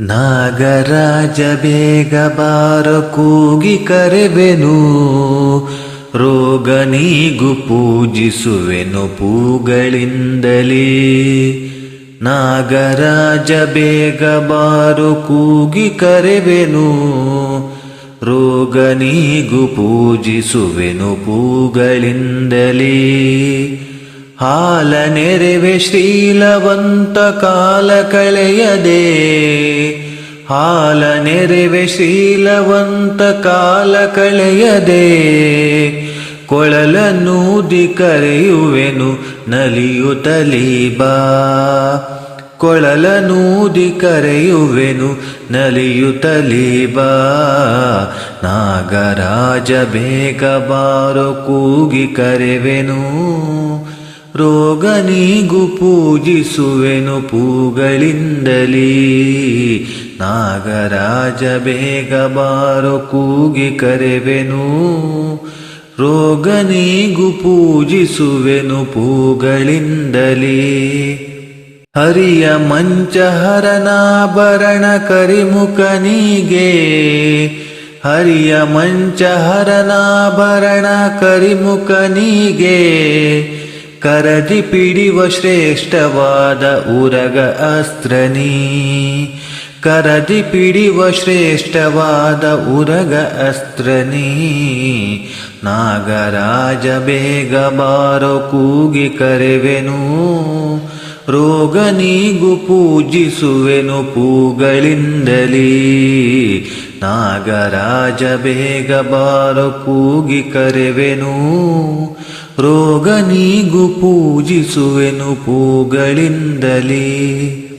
ನಾಗರಾಜ ಬೇಗ ಬಾರ ಕೂಗಿ ಕರೆವೆನು. ರೋಗ ನೀಗು ಪೂಜಿಸುವೆನು ಪೂಗಳಿಂದಲೇ. ನಾಗರಾಜ ಬೇಗ ಬಾರು ಕೂಗಿ ಕರೆವೆನು. ರೋಗ ನೀಗು ಪೂಜಿಸುವೆನು ಪೂಗಳಿಂದಲೇ. ಹಾಲ ನೆರೆವೆ ಶ್ರೀಲವಂತ ಕಾಲ ಕಳೆಯದೆ. ಹಾಲ ಶೀಲವಂತ ಕಾಲ ಕಳೆಯದೆ ಕೊಳಲನ್ನೂದಿ ಕರೆಯುವೆನು ನಲಿಯುತ್ತಲೀ ಬಾ ಕೊಳಲನೂದಿ ಕರೆಯುವೆನು ನಲಿಯುತ್ತಲೀ ಬಾ ನಾಗರಾಜ ಬೇಗ ಬಾರೋ ಕೂಗಿ ಕರೆವೆನು, ರೋಗ ನೀಗು ಪೂಜಿಸುವೆನು ಪೂಗಳಿಂದಲೇ. ನಾಗರಾಜ ಬೇಗ ಬಾರೋ ಕೂಗಿ ಕರೆವೆನು ರೋಗ ಪೂಜಿಸುವೆನು ಪೂಗಳಿಂದಲೇ. ಹರಿಯ ಮಂಚ ಮಂಚಹರನಾಭರಣ ಕರಿಮುಖನಿಗೆ ಹರಿಯ ಮಂಚ ಮಂಚಹರನಾಭರಣ ಕರಿಮುಖನಿಗೆ ಕರದಿ ಪಿಡಿವ ಶ್ರೇಷ್ಠವಾದ ಉರಗ ಅಸ್ತ್ರನೀ ಕರದಿ ಪಿಡಿವ ಶ್ರೇಷ್ಠವಾದ ಉರಗ ಅಸ್ತ್ರನೀ. ನಾಗರಾಜ ಬೇಗ ಬಾರೋ ಕೂಗಿ ಕರೆವೆನು. ರೋಗ ನೀಗು ಪೂಜಿಸುವೆನು ಪೂಗಳಿಂದಲೀ. ನಾಗರಾಜ ಬೇಗ ಬಾರೋ ಕೂಗಿ ಕರೆವೆನು. ರೋಗ ನೀಗು ಪೂಜಿಸುವೆನು ಪೂಗಳಿಂದಲೇ.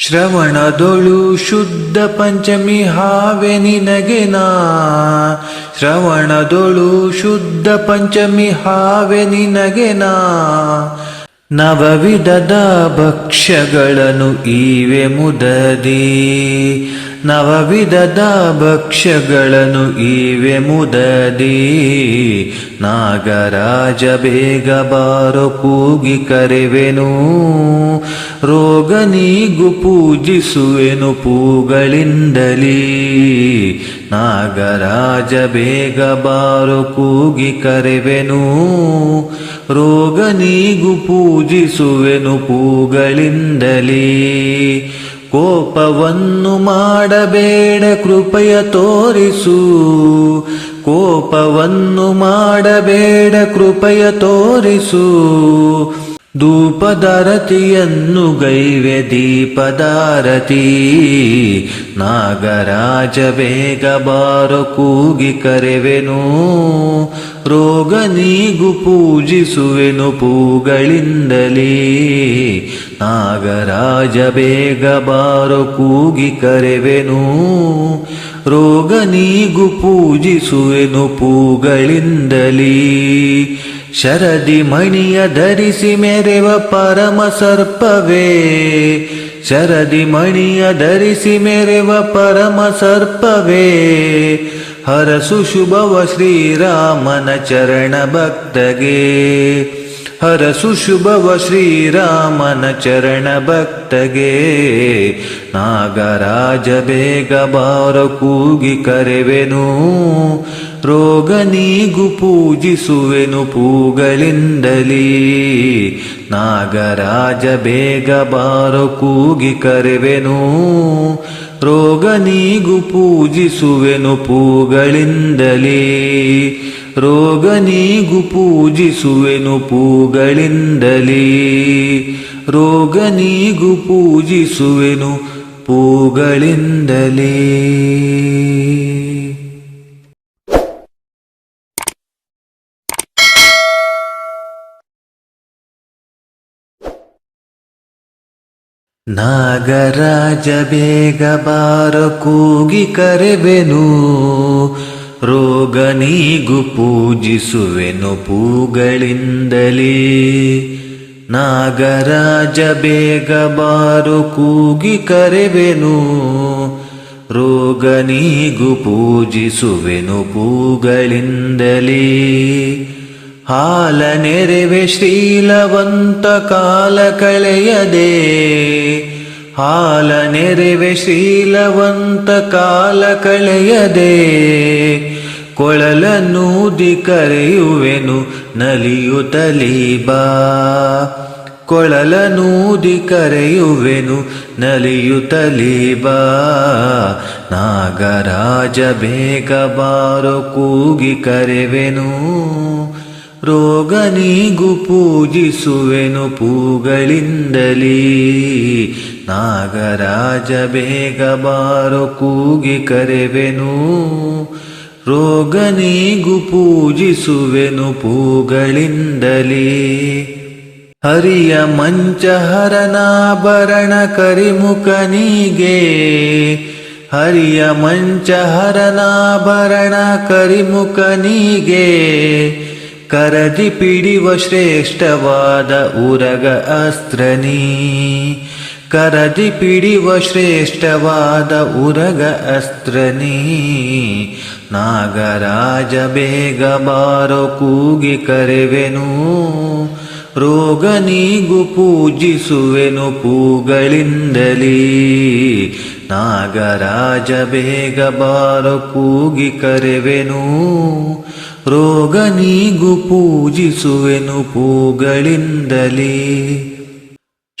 ಶ್ರವಣದೊಳು ಶುದ್ಧ ಪಂಚಮಿ ಹಾವೆ ನಿನಗೆ ನಾ. ಶ್ರವಣದೊಳು ಶುದ್ಧ ಪಂಚಮಿ ಹಾವೆ ನಿನಗೆ ನಾ. ನವವಿಧದ ಭಕ್ಷ್ಯಗಳನ್ನು ಈವೆ ಮುದದಿ. ನವವಿಧದ ಭಕ್ಷ್ಯಗಳನ್ನು ಇವೆ ಮುದದಿ. ನಾಗರಾಜ ಬೇಗ ಬಾರೋ ಕೂಗಿ ಕರೆವೆನು. ರೋಗ ನೀಗು ಪೂಜಿಸುವೆನು ಪೂಗಳಿಂದಲೀ. ನಾಗರಾಜ ಬೇಗ ಬಾರೋ ಕೂಗಿ ಕರೆವೆನು. ರೋಗ ನೀಗು ಪೂಜಿಸುವೆನು ಪೂಗಳಿಂದಲೇ. ಕೋಪವನ್ನು ಮಾಡಬೇಡ ಕೃಪಯ ತೋರಿಸು. ಕೋಪವನ್ನು ಮಾಡಬೇಡ ಕೃಪಯ ತೋರಿಸು. ಧೂಪದಾರತಿಯನ್ನು ಗೈವೆ ದೀಪದಾರತಿ ನಾಗರಾಜ ಬೇಗ ಬಾರ ಕೂಗಿ ಕರೆವೆನು. ರೋಗ ನೀಗು ಪೂಜಿಸುವೆನು ಪೂಗಳಿಂದಲೇ. ನಾಗರಾಜ ಬೇಗ ಬಾರ ಕೂಗಿ ಕರೆವೆನು. ರೋಗ ನೀಗು ಪೂಜಿಸುವೆನು ಪೂಗಳಿಂದಲೇ. ಶರದಿ ಮಣಿಯ ಧರಿಸಿ ಮೆರೆವ ಪರಮ ಸರ್ಪವೇ. ಶರದಿ ಮಣಿಯ ಧರಿಸಿ ಮೆರೆವ ಪರಮ ಸರ್ಪವೇ. ಹರಸು ಶುಭವ ಶ್ರೀರಾಮನ ಚರಣ ಭಕ್ತಗೆ. ಹರಸು ಶುಭವ ಶ್ರೀರಾಮನ ಚರಣ ಭಕ್ತಗೆ. ನಾಗರಾಜ ಬೇಗ ಬಾರ ಕೂಗಿ ಕರೆವೆನು. ರೋಗ ನೀಗು ಪೂಜಿಸುವೆನು ಪೂಗಳಿಂದಲೀ ನಾಗರಾಜ ಬೇಗ ಬಾರ ಕೂಗಿ ಕರೆವೆನು. ರೋಗ ನೀಗು ಪೂಜಿಸುವೆನು ಪೂಗಳಿಂದಲೇ ರೋಗ ನೀಗು ಪೂಜಿಸುವೆನು ಪೂಗಳಿಂದಲೇ. ರೋಗ ನೀಗು ಪೂಜಿಸುವೆನು ಪೂಗಳಿಂದಲೇ. ನಾಗರಾಜ ಬೇಗ ಬಾರ ಕೂಗಿ ಕರೆವೆನು. ರೋಗ ನೀಗು ಪೂಜಿಸುವೆನು ಪೂಗಳಿಂದಲೇ. ನಾಗರಾಜ ಬೇಗ ಬಾರು ಕೂಗಿ ಕರೆವೆನು. ರೋಗ ನೀಗು ಪೂಜಿಸುವೆನು ಪೂಗಳಿಂದಲೇ. ಹಾಲ ನೆರೆವೆ ಶ್ರೀಲವಂತ ಕಾಲ ಕಳೆಯದೆ. ಹಾಲ ನೆರೆವೆ ಶೀಲವಂತ ಕಾಲ ಕಳೆಯದೆ. ಕೊಳಲನ್ನೂದಿ ಕರೆಯುವೆನು, ನಲಿಯುತ್ತಲೀ ಬಾ. ಕೊಳಲನೂದಿ ಕರೆಯುವೆನು, ನಲಿಯುತ್ತಲೀ ಬಾ. ನಾಗರಾಜ ಬೇಗ ಬಾರೋ ಕೂಗಿ ಕರೆವೆನು ರೋಗನಿಗೂ ಪೂಜಿಸುವೆನು ಪೂಗಳಿಂದಲೀ. ನಾಗರಾಜ ಬೇಗ ಬಾರೋ ಕೂಗಿ ಕರೆವೆನು ರೋಗನಿಗೂ ಪೂಜಿಸುವೆನು ಪೂಗಳಿಂದಲೇ. ಹರಿಯ ಮಂಚಹರನಾಭರಣ ಕರಿಮುಖನಿಗೆ. ಹರಿಯ ಮಂಚಹರನಾಭರಣ ಕರಿಮುಖನಿಗೆ. ಕರದಿ ಪಿಡಿವ ಶ್ರೇಷ್ಠವಾದ ಉರಗ ಅಸ್ತ್ರನೀ. ಕರದಿ ಪಿಡಿವ ಶ್ರೇಷ್ಠವಾದ ಉರಗ ಅಸ್ತ್ರನೀ. ನಾಗರಾಜ ಬೇಗ ಬಾರೋ ಕೂಗಿ ಕರೆವೆನು. ರೋಗನಿಗೂ ಪೂಜಿಸುವೆನು ಪೂಗಳಿಂದಲೀ. ನಾಗರಾಜ ಬೇಗ ಬಾರೋ ಕೂಗಿ ಕರೆವೆನು. ರೋಗನಿಗೂ ಪೂಜಿಸುವೆನು ಪೂಗಳಿಂದಲೇ.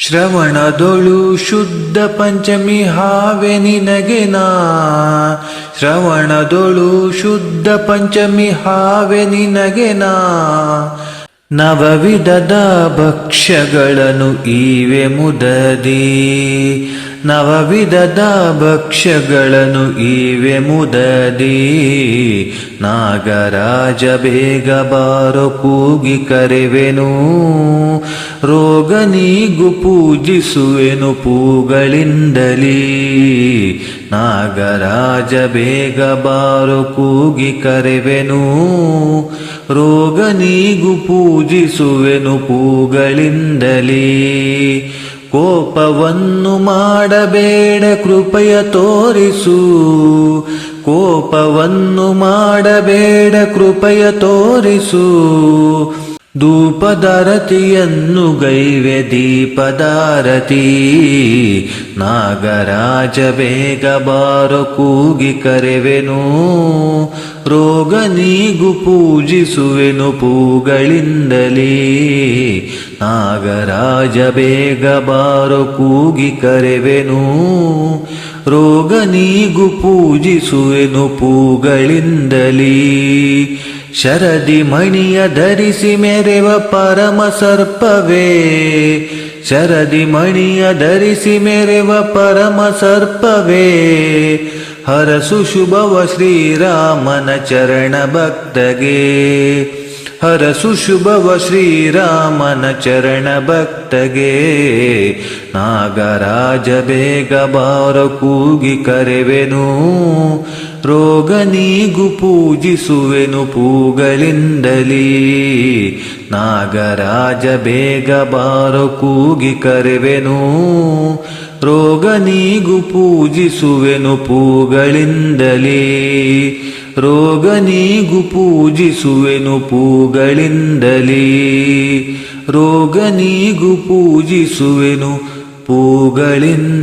ಶ್ರವಣದೊಳು ಶುದ್ಧ ಪಂಚಮಿ ಹಾವೆ ನಿನಗೆ ನಾ. ಶ್ರವಣದೊಳು ಶುದ್ಧ ಪಂಚಮಿ ಹಾವೆ ನಿನಗೆ ನಾ. ನವವಿಧದ ಭಕ್ಷ್ಯಗಳನ್ನು ಈವೆ ಮುದದಿ. ನವವಿಧದ ಭಕ್ಷ್ಯಗಳನ್ನು ಈವೆ ಮುದದಿ. ನಾಗರಾಜ ಬೇಗ ಬಾರೋ ಕೂಗಿ ಕರೆವೆನು. ರೋಗನಿಗೂ ಪೂಜಿಸುವೆನು ಪೂಗಳಿಂದಲೀ. ನಾಗರಾಜ ಬೇಗ ಬಾರು ಕೂಗಿ ಕರೆವೆನು. ರೋಗನಿಗೂ ಪೂಜಿಸುವೆನು ಪೂಗಳಿಂದಲೇ. ಕೋಪವನ್ನು ಮಾಡಬೇಡ ಕೃಪೆಯ ತೋರಿಸು. ಕೋಪವನ್ನು ಮಾಡಬೇಡ ಕೃಪೆಯ ತೋರಿಸು. ಧೂಪದಾರತಿಯನ್ನು ಗೈವೆ ದೀಪದಾರತಿ ನಾಗರಾಜ ಬೇಗ ಬಾರೋ ಕೂಗಿ ಕರೆವೆನು. ರೋಗನಿಗೂ ಪೂಜಿಸುವೆನು ಪೂಗಳಿಂದಲೇ. ನಾಗರಾಜ ಬೇಗ ಬಾರೋ ಕೂಗಿ ಕರೆವೆನು. ರೋಗನಿಗೂ ಪೂಜಿಸುವೆನು ಪೂಗಳಿಂದಲೇ. ಶರದಿ ಮಣಿಯ ಧರಿಸಿ ಮೆರೆವ ಪರಮ ಸರ್ಪವೇ. ಶರದಿ ಮಣಿಯ ಧರಿಸಿ ಮೆರೆವ ಪರಮ ಸರ್ಪವೇ. ಹರಸು ಶುಭವ ಶ್ರೀರಾಮನ ಚರಣ ಭಕ್ತಗೆ. ಹರಸು ಶುಭವ ಶ್ರೀರಾಮನ ಚರಣ ಭಕ್ತಗೆ. ನಾಗರಾಜ ಬೇಗ ಬಾರ ಕೂಗಿ ಕರೆವೆನು. ರೋಗನಿಗೂ ಪೂಜಿಸುವೆನು ಪೂಗಳಿಂದಲೇ ನಾಗರಾಜ ಬೇಗ ಬಾರೋ ಕೂಗಿ ಕರೆವೆನು. ರೋಗನಿಗೂ ಪೂಜಿಸುವೆನು ಪೂಗಳಿಂದಲೇ ರೋಗನಿಗೂ ಪೂಜಿಸುವೆನು ಪೂಗಳಿಂದಲೇ ರೋಗನಿಗೂ ಪೂಜಿಸುವೆನು ಪೂಗಳಿಂದಲೇ